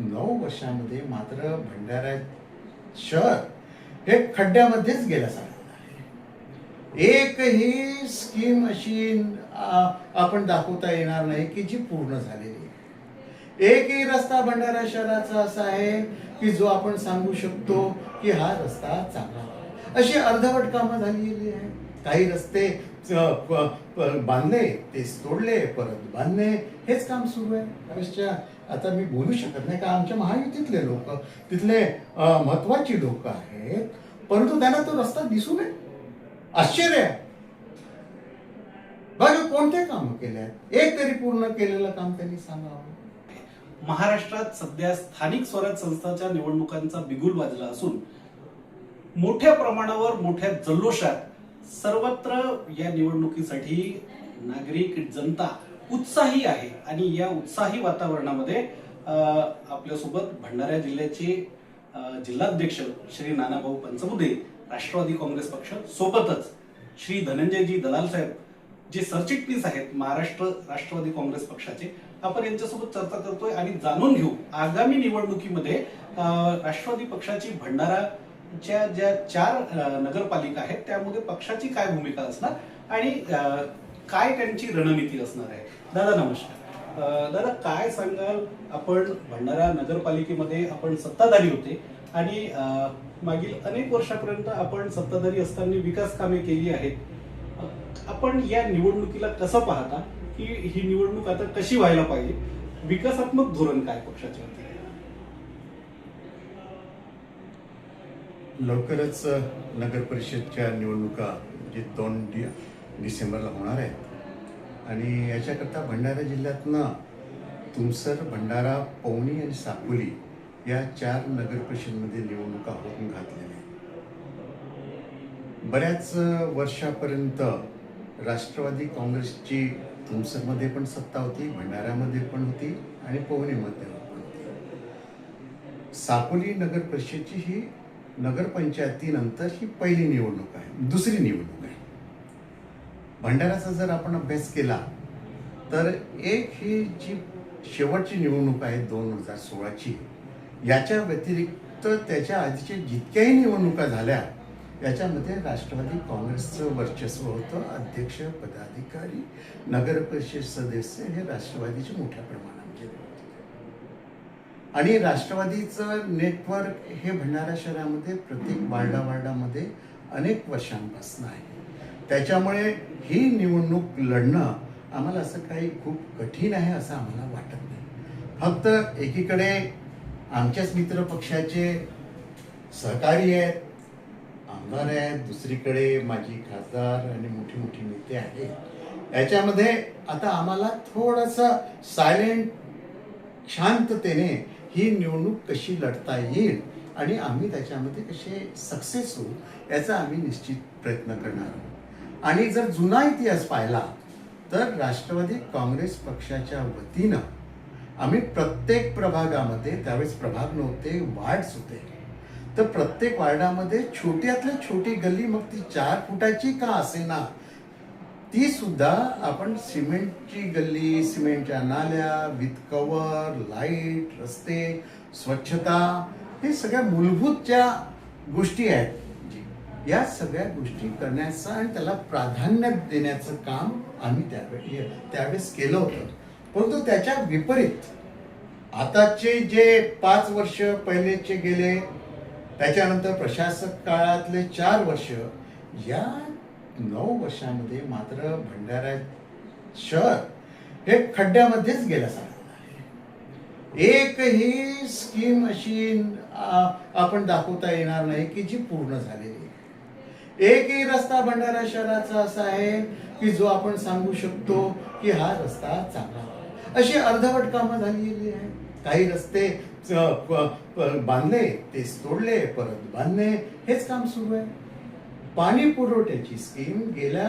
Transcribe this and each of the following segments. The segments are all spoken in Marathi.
नऊ वर्षामध्ये मात्र भंडारा शहर हे खड्ड्यामध्येच गेल्यासारखं आहे एकही स्कीम अशी आपण दाखवता येणार नाही की जी पूर्ण झालेली आहे. एकही रस्ता भंडारा शहराचा असा आहे की जो आपण सांगू शकतो की हा रस्ता चांगला अशी अर्धवट कामं झालेली आहे काही रस्ते बांधले तेच तोडले परत बांधले हेच काम सुरू आहे. आता मी बोलू शकत नाही का आमच्या महायुतीतले लोक तिथले महत्वाची लोक आहेत परंतु त्यांना तो रस्ता दिसू नये. आश्चर्य आहे. कोणते काम केले आहेत? एक तरी पूर्ण केलेलं काम त्यांनी सांगावं. महाराष्ट्रात सध्या स्थानिक स्वराज संस्थाच्या निवडणुकांचा बिगुल वाजला असून मोठ्या प्रमाणावर मोठ्या जल्लोषात सर्वत्र या निवडणुकीसाठी नागरिक जनता उत्साही आहे. आणि या उत्साही वातावरणामध्ये आपल्यासोबत भंडारा जिल्ह्याचे जिल्हाध्यक्ष श्री नानाभाऊ पंचमुदे राष्ट्रवादी काँग्रेस पक्ष सोबतच श्री धनंजयजी दलाल साहेब जे सरचिटणीस आहेत महाराष्ट्र राष्ट्रवादी काँग्रेस पक्षाचे आपण यांच्यासोबत चर्चा करतोय आणि जाणून घेऊ. आगामी निवडणुकीमध्ये राष्ट्रवादी पक्षाची भंडाराच्या ज्या चार नगरपालिका आहेत त्यामध्ये पक्षाची काय भूमिका असणार? आणि काय त्यांची रणनीती असणार आहे? दादा नमस्कार. दादा काय सांगाल? आपण भंडारा नगरपालिकेमध्ये आपण सत्ताधारी होते आणि मागील अनेक वर्षापर्यंत आपण सत्ताधारी असताना विकास कामे केली आहेत. आपण या निवडणुकीला कसं पाहता की ही निवडणूक आता कशी व्हायला पाहिजे? विकासात्मक धोरण काय पक्षाच्या लवकरच नगर परिषदच्या निवडणुका जे दोन डिसेंबरला होणार आहेत आणि याच्याकरता भंडारा जिल्ह्यातनं तुमसर भंडारा पवनी आणि साकोली या चार नगर परिषदमध्ये निवडणुका होऊन घातलेल्या आहेत. बऱ्याच वर्षापर्यंत राष्ट्रवादी काँग्रेसची तुमसरमध्ये पण सत्ता होती भंडाऱ्यामध्ये पण होती आणि पवनीमध्ये पण होती. साकोली नगर परिषदची ही नगरपंचायतीनंतर ही पहिली निवडणूक आहे दुसरी निवडणूक आहे. भंडाऱ्याचा जर आपण अभ्यास केला तर एक ही जी शेवटची निवडणूक आहे दोन हजार सोळाची याच्या व्यतिरिक्त त्याच्या आधीच्या जितक्याही निवडणुका झाल्या याच्यामध्ये राष्ट्रवादी काँग्रेसचं वर्चस्व होतं अध्यक्ष पदाधिकारी नगर परिषद सदस्य हे राष्ट्रवादीचे मोठ्या प्रमाणामध्ये होते. आणि राष्ट्रवादीचं नेटवर्क हे भंडारा शहरामध्ये प्रत्येक वार्डा वार्डामध्ये अनेक वर्षांपासून आहे. त्याच्यामुळे ही निवडणूक लढणं आम्हाला असं काही खूप कठीण आहे असं आम्हाला वाटत नाही. फक्त एकीकडे आमच्याच मित्र पक्षाचे सहकारी आहेत आमदार आहेत दुसरीकडे माझी खासदार आणि मोठी मोठी नेते आहेत. याच्यामध्ये आता आम्हाला थोडंसं सायलेंट शांततेने ही निवडणूक कशी लढता येईल आणि आम्ही त्याच्यामध्ये कसे सक्सेस होऊ याचा आम्ही निश्चित प्रयत्न करणार आहोत. आणि जर जुना इतिहास पाहिला तर राष्ट्रवादी काँग्रेस पक्षाच्या वतीनं आम्ही प्रत्येक प्रभागामध्ये त्यावेळेस प्रभाग नव्हते वार्ड्स होते. तर प्रत्येक वार्डामध्ये छोट्यातल्या छोटी गल्ली मग ती चार फुटाची का असेना ती सुद्धा आपण सिमेंटची गल्ली सिमेंटच्या नाल्या विथ कवर लाइट रस्ते स्वच्छता हे सगळ्या मूलभूत ज्या गोष्टी आहेत. या सगळ्या गोष्टी करण्याचं आणि त्याला प्राधान्य देण्याचं काम आम्ही त्यावेळी त्यावेळेस केलं होतं. परंतु त्याच्या विपरीत आताचे जे पाच वर्ष पहिलेचे गेले त्याच्यानंतर प्रशासक काळातले चार वर्ष या नऊ वर्षामध्ये मात्र भंडारा शहर हे खड्ड्यामध्येच गेल्यासारखं आहे. एकही स्कीम अशी आपण दाखवता येणार नाही की जी पूर्ण झालेली एकही रस्ता भंडारा शहराचा असा आहे की जो आपण सांगू शकतो की हा रस्ता चांगला अशी अर्धवट कामं झालेली आहे काही रस्ते प- बांधले तेच तोडले परत बांधले. हेच काम सुरू आहे. पाणी पुरवठ्याची स्कीम गेल्या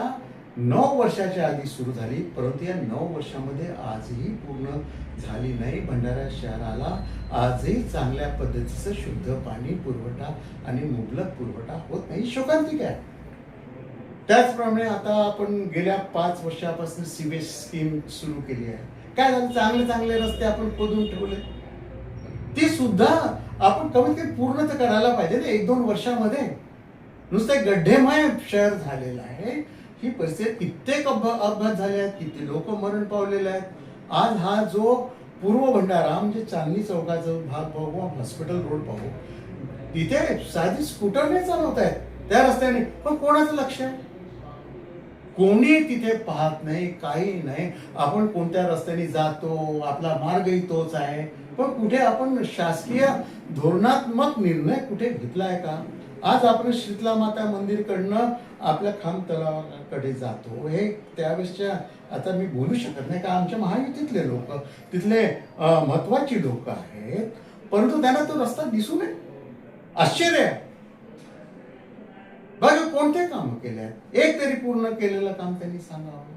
नऊ वर्षाच्या आधी सुरू झाली परंतु या नऊ वर्षामध्ये आजही पूर्ण झाली नाही. भंडारा शहराला आजही चांगल्या पद्धतीचं शुद्ध पाणी पुरवठा आणि मुबलक पुरवठा होत नाही. शोकांतिक आहे. त्याचप्रमाणे आता आपण गेल्या पाच वर्षापासून सिवेज स्कीम सुरू केली आहे. काय झालं? चांगले चांगले रस्ते आपण खोदून ठेवले. ती सुद्धा आपण कमीत कमी पूर्ण तर करायला पाहिजे ना. एक दोन वर्षामध्ये. नुसते गड्ढेमय शहर झालेलं आहे. ही परिस्थिती कित्येक अपघात झाले आहेत किती लोक मरण पावलेले आहेत. आज हा जो पूर्व भंडारा म्हणजे चांदणी चौकाचा भाग पाहू हॉस्पिटल रोड पाहू तिथे साधी स्कूटरने चालवत आहेत त्या रस्त्याने. पण कोणाचं लक्ष आहे? कोणी तिथे पाहत नाही काही नाही. आपण कोणत्या रस्त्याने जातो आपला मार्गही तोच आहे. पण कुठे आपण शासकीय धोरणात्मक निर्णय कुठे घेतलाय का? आज आपण शीतला माता मंदिरकडनं आपल्या खांब तलावाकडे जातो. हे त्यावेळेसच्या आता मी बोलू शकत नाही का आमच्या महायुतीतले लोक तिथले महत्वाची लोक आहेत परंतु त्यांना तो रस्ता दिसू नये आश्चर्य आहे. बघा कोणते काम केले आहेत? एक तरी पूर्ण केलेलं काम त्यांनी सांगावं.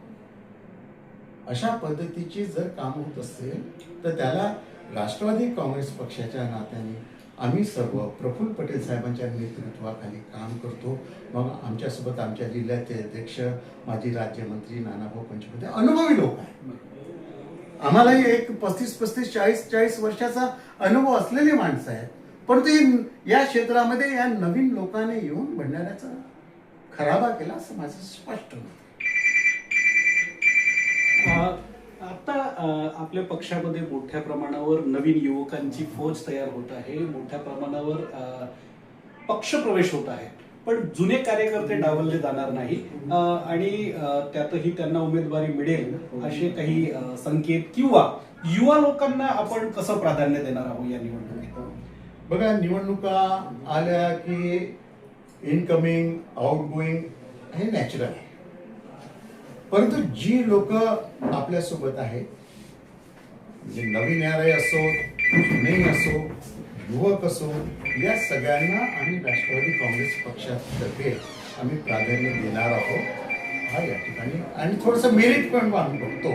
अशा पद्धतीची जर काम होत असेल तर त्याला राष्ट्रवादी काँग्रेस पक्षाच्या नात्याने आम्ही सर्व प्रफुल्ल पटेल साहेबांच्या नेतृत्वाखाली काम करतो. मग आमच्यासोबत आमच्या जिल्ह्याचे अध्यक्ष माजी राज्यमंत्री नानाभाऊ पंचपते अनुभवी लोक आहेत. आम्हालाही एक पस्तीस पस्तीस चाळीस चाळीस वर्षाचा अनुभव असलेली माणसं आहेत. परंतु या क्षेत्रामध्ये या नवीन लोकांनी येऊन भंडाऱ्याचा खराबा केला असं माझं स्पष्ट मत आपल्या पक्षामध्ये मोठ्या प्रमाणावर नवीन युवकांची फौज तयार होत आहे. मोठ्या प्रमाणावर पक्ष पक्षप्रवेश होत आहे. पण जुने कार्यकर्ते डावलले जाणार नाही. आणि त्यातही त्यांना उमेदवारी मिळेल असे काही संकेत किंवा युवा लोकांना आपण कसं प्राधान्य देणार आहोत या निवडणुकीत? बघा निवडणुका आल्या की इनकमिंग आउटगोईंग हे नॅचरल आहे. परंतु जी लोक आपल्यासोबत आहेत म्हणजे नवीन यारे असो नाही असो युवक असो या सगळ्यांना आम्ही राष्ट्रवादी काँग्रेस पक्षातर्फे आम्ही प्राधान्य देणार आहोत. हा या ठिकाणी आणि थोडंसं मेरिट पण आम्ही बघतो.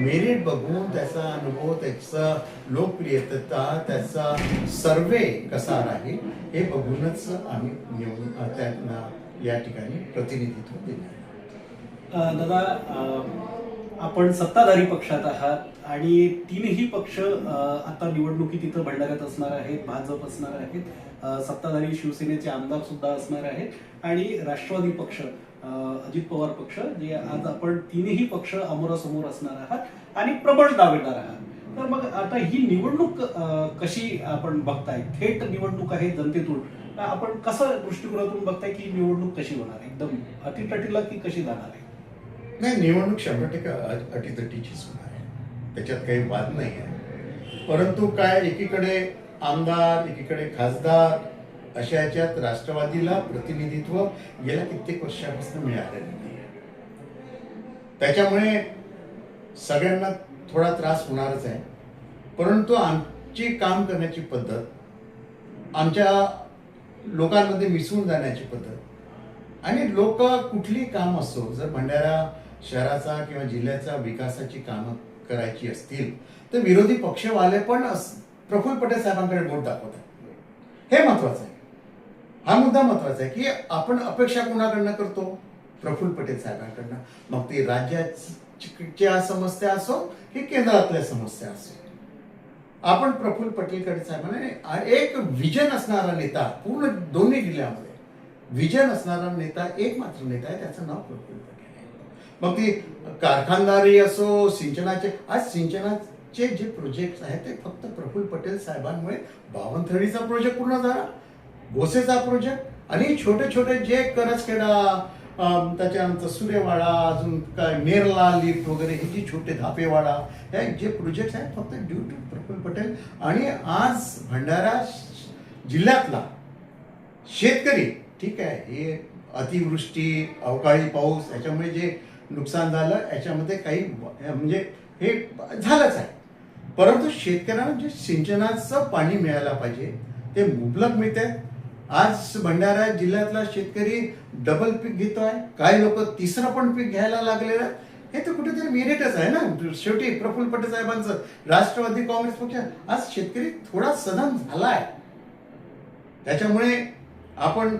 मेरिट बघून त्याचा अनुभव त्याचा लोकप्रियता त्याचा सर्वे कसा राहील हे बघूनच आम्ही निवडून त्यांना या ठिकाणी प्रतिनिधित्व देणार दादा आपण सत्ताधारी पक्षात आहात आणि तीनही पक्ष आता निवडणुकीत इथं भंडाऱ्यात असणार आहेत भाजप असणार आहेत सत्ताधारी शिवसेनेचे आमदार सुद्धा असणार आहेत आणि राष्ट्रवादी पक्ष अजित पवार पक्ष जे आज आपण तीनही पक्ष अमोरासमोर असणार आहात आणि प्रबळ दावेदार आहात. तर मग आता ही निवडणूक कशी आपण बघताय? थेट निवडणूक आहे जनतेतून. आपण कसं दृष्टिकोनातून बघताय की निवडणूक कशी होणार? एकदम अटीतटीला की कशी जाणार आहे? नाही निवडणूक शंभर टक्के अ- अटीतटीचीच होणार आहे. त्याच्यात काही वाद नाही आहे. परंतु काय एकीकडे आमदार एकीकडे खासदार अशा याच्यात राष्ट्रवादीला प्रतिनिधित्व गेल्या कित्येक वर्षापासून मिळालेलं नाही त्याच्यामुळे सगळ्यांना थोडा त्रास होणारच आहे. परंतु आमची काम करण्याची पद्धत आमच्या लोकांमध्ये मिसळून जाण्याची पद्धत आणि लोक कुठली काम असो जर भंडारा शहराचा किंवा जिल्ह्याचा विकासाची कामं करायची असतील तर विरोधी पक्षवाले पण प्रफुल्ल पटेल साहेबांकडे बोट दाखवतात. हे महत्वाचं आहे. हा मुद्दा महत्त्वाचा आहे की आपण अपेक्षा कोणाकडनं करतो? प्रफुल्ल पटेल साहेबांकडनं. मग ती राज्याच्या समस्या असो की केंद्रातल्या समस्या असो. आपण प्रफुल्ल पटेलकडे साहेबांना एक विजन असणारा नेता पूर्ण दोन्ही जिल्ह्यामध्ये विजन असणारा नेता एक मात्र नेता आहे त्याचं नाव प्रफुल्ल पटेल. मग ती कारखानदारी असो सिंचनाचे आज सिंचनाचे जे प्रोजेक्ट आहेत ते फक्त प्रफुल्ल पटेल साहेबांमुळे बावनथळीचा प्रोजेक्ट पूर्ण झाला. गोसेचा प्रोजेक्ट आणि छोटे छोटे जे करसखेडा त्याच्यानंतर सूर्यवाडा अजून काय नेरला लिफ्ट वगैरे हे जे छोटे धापेवाडा हे जे प्रोजेक्ट आहेत फक्त ड्यू टू प्रफुल्ल पटेल आणि आज भंडारा जिल्ह्यातला शेतकरी ठीक आहे हे अतिवृष्टी अवकाळी पाऊस याच्यामुळे जे नुकसान झालं याच्यामध्ये काही म्हणजे हे झालंच आहे. परंतु शेतकऱ्यांना जे सिंचनाचं पाणी मिळायला पाहिजे ते मुबलक मिळते आज भंडारा जिल्ह्यातला शेतकरी डबल पीक घेतोय काही लोक तिसरं पण पीक घ्यायला लागलेलं आहे. हे तर कुठेतरी मेरिटच आहे ना? शेवटी प्रफुल्ल पटेल साहेबांचं राष्ट्रवादी काँग्रेस पक्ष. आज शेतकरी थोडा सदन झालाय त्याच्यामुळे आपण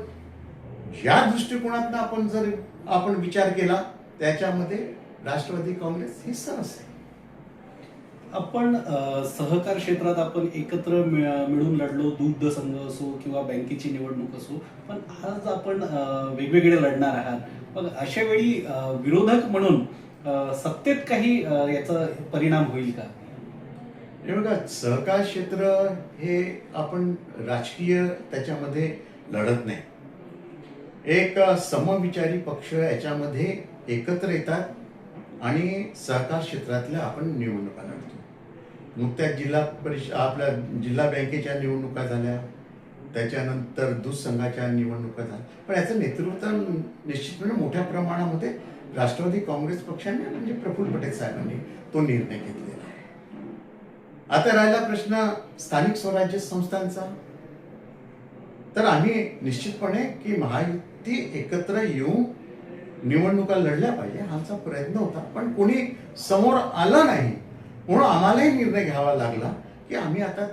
या दृष्टिकोनातनं आपण जर आपण विचार केला त्याच्यामध्ये राष्ट्रवादी काँग्रेस ही सरस आहे आपण सहकार क्षेत्रात आपण एकत्र मिळ- मिळून लढलो दूध संघ असो किंवा बँकेची निवडणूक असो पण आज आपण वेगवेगळे लढणार आहात. मग अशा वेळी विरोधक म्हणून सत्तेत काही याचा परिणाम होईल का? बघा सहकार क्षेत्र हे आपण राजकीय त्याच्यामध्ये लढत नाही. एक समविचारी पक्ष याच्यामध्ये एकत्र येतात आणि सहकार क्षेत्रातल्या आपण निवडणुका लढतो. नुकत्याच जिल्हा परिषद आपल्या जिल्हा बँकेच्या निवडणुका झाल्या. त्याच्यानंतर दूध संघाच्या निवडणुका झाल्या. पण याचं नेतृत्व निश्चितपणे मोठ्या प्रमाणामध्ये राष्ट्रवादी काँग्रेस पक्षाने म्हणजे प्रफुल्ल पटेल साहेबांनी तो निर्णय घेतलेला आहे. आता राहिला प्रश्न स्थानिक स्वराज्य संस्थांचा. तर आम्ही निश्चितपणे की महायुती एकत्र येऊन निवडणुका लढल्या पाहिजे हा आमचा प्रयत्न होता. पण कोणी समोर आलं नाही म्हणून आम्हालाही निर्णय घ्यावा लागला की आम्ही आता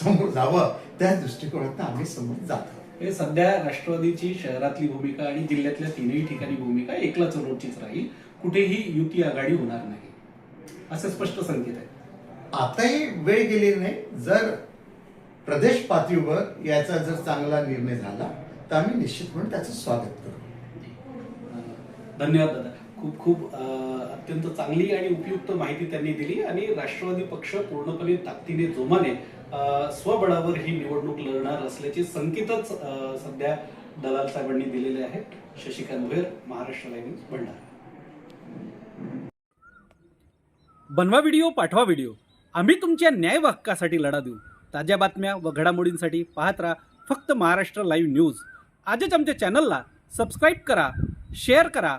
समोर जावं. त्या दृष्टिकोनातून आम्ही समोर जातो. हे सध्या राष्ट्रवादीची शहरातली भूमिका आणि जिल्ह्यातल्या तीनही ठिकाणी भूमिका एकला चरोडचीच राहील. कुठेही युती आघाडी होणार नाही. असे स्पष्ट संकेत आहेत आताही वेळ गेलेली नाही. जर प्रदेश पातळीवर याचा जर चांगला निर्णय झाला तर आम्ही निश्चितपणे त्याचं स्वागत करू. धन्यवाद दादा. खूप खूप अत्यंत चांगली आणि उपयुक्त माहिती त्यांनी दिली आणि राष्ट्रवादी पक्ष पूर्णपणे ताकदीने जोमाने स्वबळावर ही निवडणूक लढणार असल्याचे संकेतच सध्या दलाल साहेबांनी दिलेले आहेत. Shashikant Bhoyar Maharashtra live news Bhandara. बनवा व्हिडिओ पाठवा व्हिडिओ. आम्ही तुमच्या न्याय हक्कासाठी लढा देऊ. ताज्या बातम्या व घडामोडींसाठी पाहत राहा फक्त महाराष्ट्र लाईव्ह न्यूज. आजच आमच्या चॅनलला सबस्क्राईब करा शेअर करा